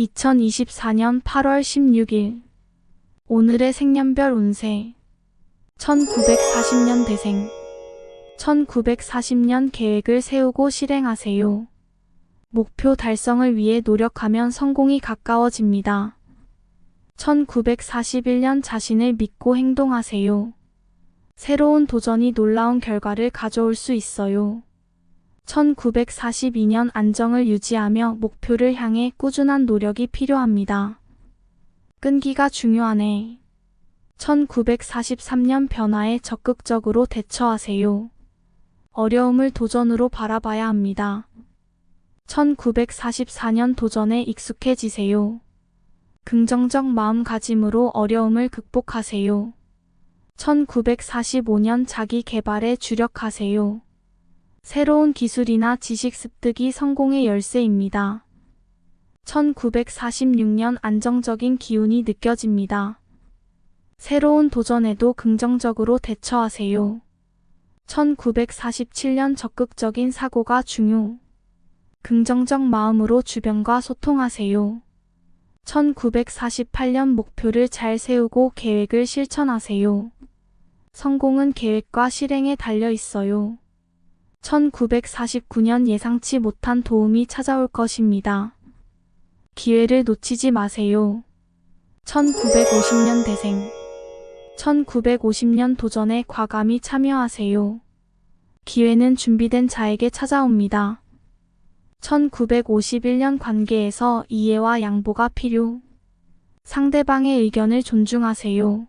2024년 8월 16일 오늘의 생년별 운세 1940년 대생 1940년 계획을 세우고 실행하세요. 목표 달성을 위해 노력하면 성공이 가까워집니다. 1941년 자신을 믿고 행동하세요. 새로운 도전이 놀라운 결과를 가져올 수 있어요. 1942년 안정을 유지하며 목표를 향해 꾸준한 노력이 필요합니다. 끈기가 중요하네. 1943년 변화에 적극적으로 대처하세요. 어려움을 도전으로 바라봐야 합니다. 1944년 도전에 익숙해지세요. 긍정적 마음가짐으로 어려움을 극복하세요. 1945년 자기 개발에 주력하세요. 새로운 기술이나 지식 습득이 성공의 열쇠입니다. 1946년 안정적인 기운이 느껴집니다. 새로운 도전에도 긍정적으로 대처하세요. 1947년 적극적인 사고가 중요. 긍정적 마음으로 주변과 소통하세요. 1948년 목표를 잘 세우고 계획을 실천하세요. 성공은 계획과 실행에 달려 있어요. 1949년 예상치 못한 도움이 찾아올 것입니다. 기회를 놓치지 마세요. 1950년 대생 1950년 도전에 과감히 참여하세요. 기회는 준비된 자에게 찾아옵니다. 1951년 관계에서 이해와 양보가 필요. 상대방의 의견을 존중하세요.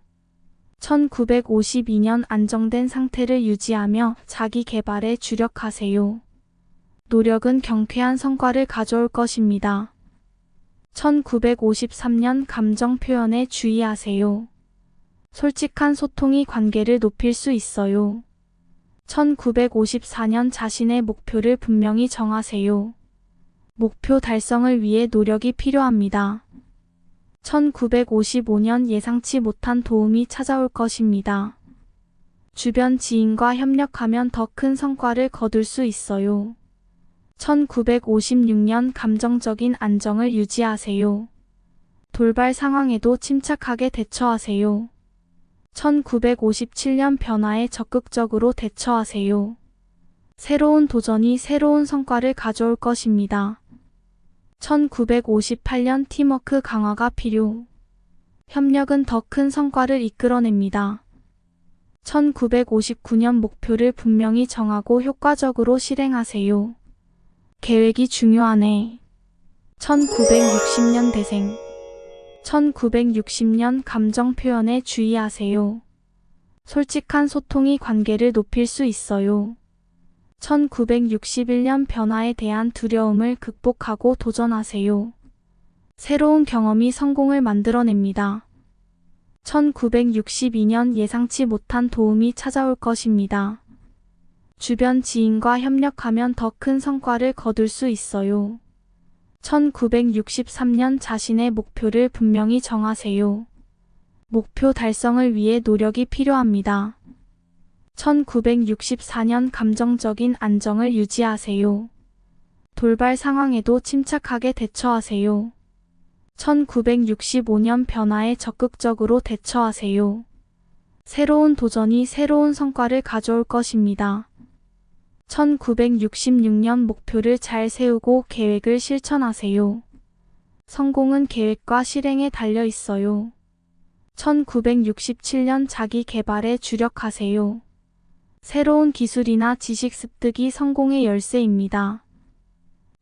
1952년 안정된 상태를 유지하며 자기 개발에 주력하세요. 노력은 경쾌한 성과를 가져올 것입니다. 1953년 감정 표현에 주의하세요. 솔직한 소통이 관계를 높일 수 있어요. 1954년 자신의 목표를 분명히 정하세요. 목표 달성을 위해 노력이 필요합니다. 1955년 예상치 못한 도움이 찾아올 것입니다. 주변 지인과 협력하면 더 큰 성과를 거둘 수 있어요. 1956년 감정적인 안정을 유지하세요. 돌발 상황에도 침착하게 대처하세요. 1957년 변화에 적극적으로 대처하세요. 새로운 도전이 새로운 성과를 가져올 것입니다. 1958년 팀워크 강화가 필요. 협력은 더 큰 성과를 이끌어냅니다. 1959년 목표를 분명히 정하고 효과적으로 실행하세요. 계획이 중요하네. 1960년 대생 1960년 감정 표현에 주의하세요. 솔직한 소통이 관계를 높일 수 있어요. 1961년 변화에 대한 두려움을 극복하고 도전하세요. 새로운 경험이 성공을 만들어냅니다. 1962년 예상치 못한 도움이 찾아올 것입니다. 주변 지인과 협력하면 더 큰 성과를 거둘 수 있어요. 1963년 자신의 목표를 분명히 정하세요. 목표 달성을 위해 노력이 필요합니다. 1964년 감정적인 안정을 유지하세요. 돌발 상황에도 침착하게 대처하세요. 1965년 변화에 적극적으로 대처하세요. 새로운 도전이 새로운 성과를 가져올 것입니다. 1966년 목표를 잘 세우고 계획을 실천하세요. 성공은 계획과 실행에 달려 있어요. 1967년 자기 개발에 주력하세요. 새로운 기술이나 지식 습득이 성공의 열쇠입니다.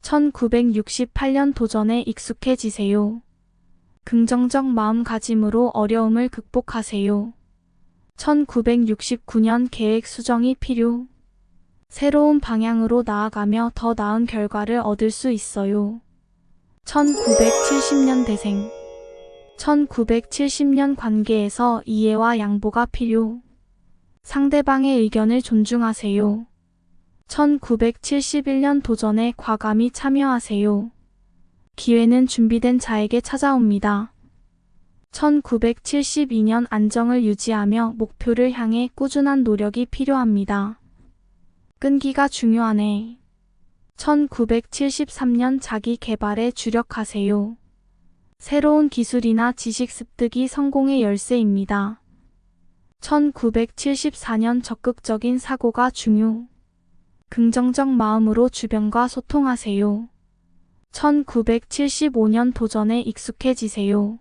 1968년 도전에 익숙해지세요. 긍정적 마음가짐으로 어려움을 극복하세요. 1969년 계획 수정이 필요. 새로운 방향으로 나아가며 더 나은 결과를 얻을 수 있어요. 1970년 대생 1970년 관계에서 이해와 양보가 필요. 상대방의 의견을 존중하세요. 1971년 도전에 과감히 참여하세요. 기회는 준비된 자에게 찾아옵니다. 1972년 안정을 유지하며 목표를 향해 꾸준한 노력이 필요합니다. 끈기가 중요하네. 1973년 자기 개발에 주력하세요. 새로운 기술이나 지식 습득이 성공의 열쇠입니다. 1974년 적극적인 사고가 중요. 긍정적 마음으로 주변과 소통하세요. 1975년 도전에 익숙해지세요.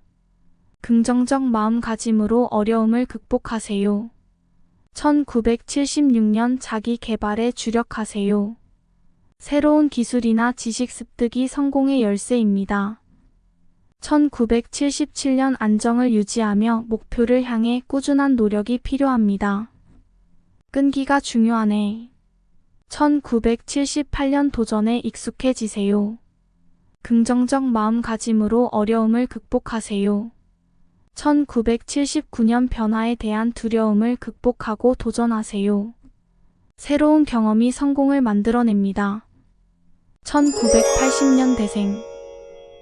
긍정적 마음가짐으로 어려움을 극복하세요. 1976년 자기 개발에 주력하세요. 새로운 기술이나 지식 습득이 성공의 열쇠입니다. 1977년 안정을 유지하며 목표를 향해 꾸준한 노력이 필요합니다. 끈기가 중요하네. 1978년 도전에 익숙해지세요. 긍정적 마음가짐으로 어려움을 극복하세요. 1979년 변화에 대한 두려움을 극복하고 도전하세요. 새로운 경험이 성공을 만들어냅니다. 1980년 대생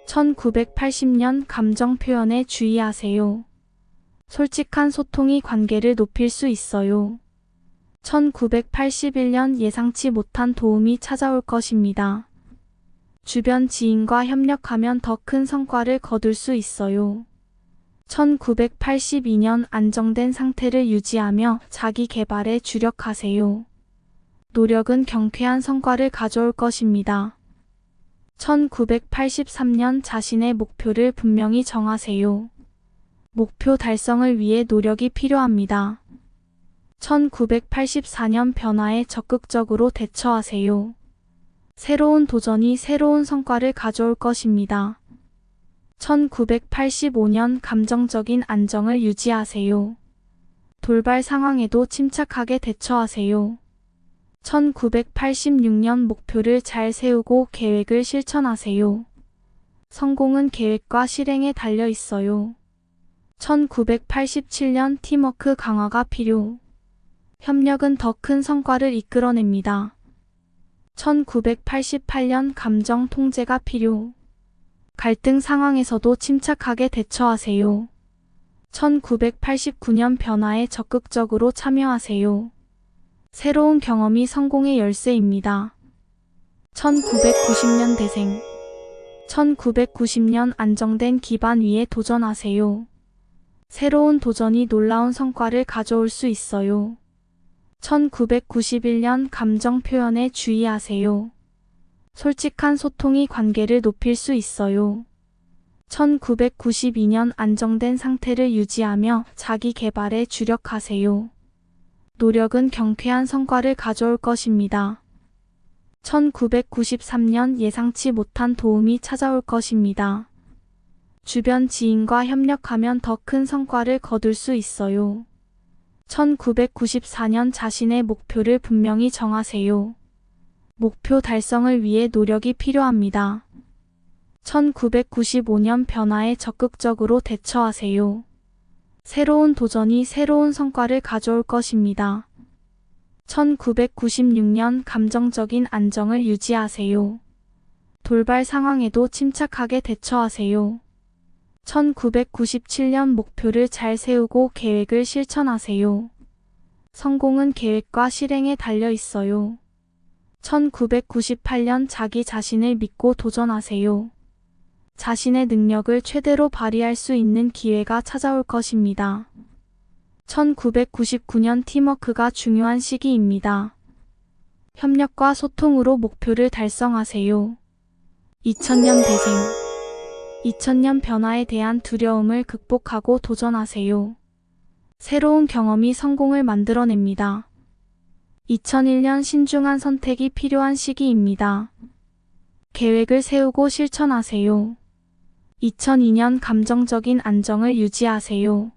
1980년 감정 표현에 주의하세요. 솔직한 소통이 관계를 높일 수 있어요. 1981년 예상치 못한 도움이 찾아올 것입니다. 주변 지인과 협력하면 더 큰 성과를 거둘 수 있어요. 1982년 안정된 상태를 유지하며 자기 개발에 주력하세요. 노력은 경쾌한 성과를 가져올 것입니다. 1983년 자신의 목표를 분명히 정하세요. 목표 달성을 위해 노력이 필요합니다. 1984년 변화에 적극적으로 대처하세요. 새로운 도전이 새로운 성과를 가져올 것입니다. 1985년 감정적인 안정을 유지하세요. 돌발 상황에도 침착하게 대처하세요. 1986년 목표를 잘 세우고 계획을 실천하세요. 성공은 계획과 실행에 달려 있어요. 1987년 팀워크 강화가 필요. 협력은 더 큰 성과를 이끌어냅니다. 1988년 감정 통제가 필요. 갈등 상황에서도 침착하게 대처하세요. 1989년 변화에 적극적으로 참여하세요. 새로운 경험이 성공의 열쇠입니다. 1990년 대생 1990년 안정된 기반 위에 도전하세요. 새로운 도전이 놀라운 성과를 가져올 수 있어요. 1991년 감정 표현에 주의하세요. 솔직한 소통이 관계를 높일 수 있어요. 1992년 안정된 상태를 유지하며 자기 개발에 주력하세요. 노력은 경쾌한 성과를 가져올 것입니다. 1993년 예상치 못한 도움이 찾아올 것입니다. 주변 지인과 협력하면 더 큰 성과를 거둘 수 있어요. 1994년 자신의 목표를 분명히 정하세요. 목표 달성을 위해 노력이 필요합니다. 1995년 변화에 적극적으로 대처하세요. 새로운 도전이 새로운 성과를 가져올 것입니다. 1996년 감정적인 안정을 유지하세요. 돌발 상황에도 침착하게 대처하세요. 1997년 목표를 잘 세우고 계획을 실천하세요. 성공은 계획과 실행에 달려 있어요. 1998년 자기 자신을 믿고 도전하세요. 자신의 능력을 최대로 발휘할 수 있는 기회가 찾아올 것입니다. 1999년 팀워크가 중요한 시기입니다. 협력과 소통으로 목표를 달성하세요. 2000년 대생 2000년 변화에 대한 두려움을 극복하고 도전하세요. 새로운 경험이 성공을 만들어냅니다. 2001년 신중한 선택이 필요한 시기입니다. 계획을 세우고 실천하세요. 2002년 감정적인 안정을 유지하세요.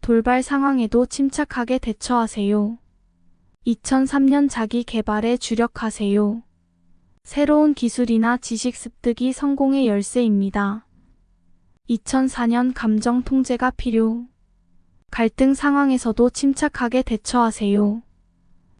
돌발 상황에도 침착하게 대처하세요. 2003년 자기 개발에 주력하세요. 새로운 기술이나 지식 습득이 성공의 열쇠입니다. 2004년 감정 통제가 필요. 갈등 상황에서도 침착하게 대처하세요.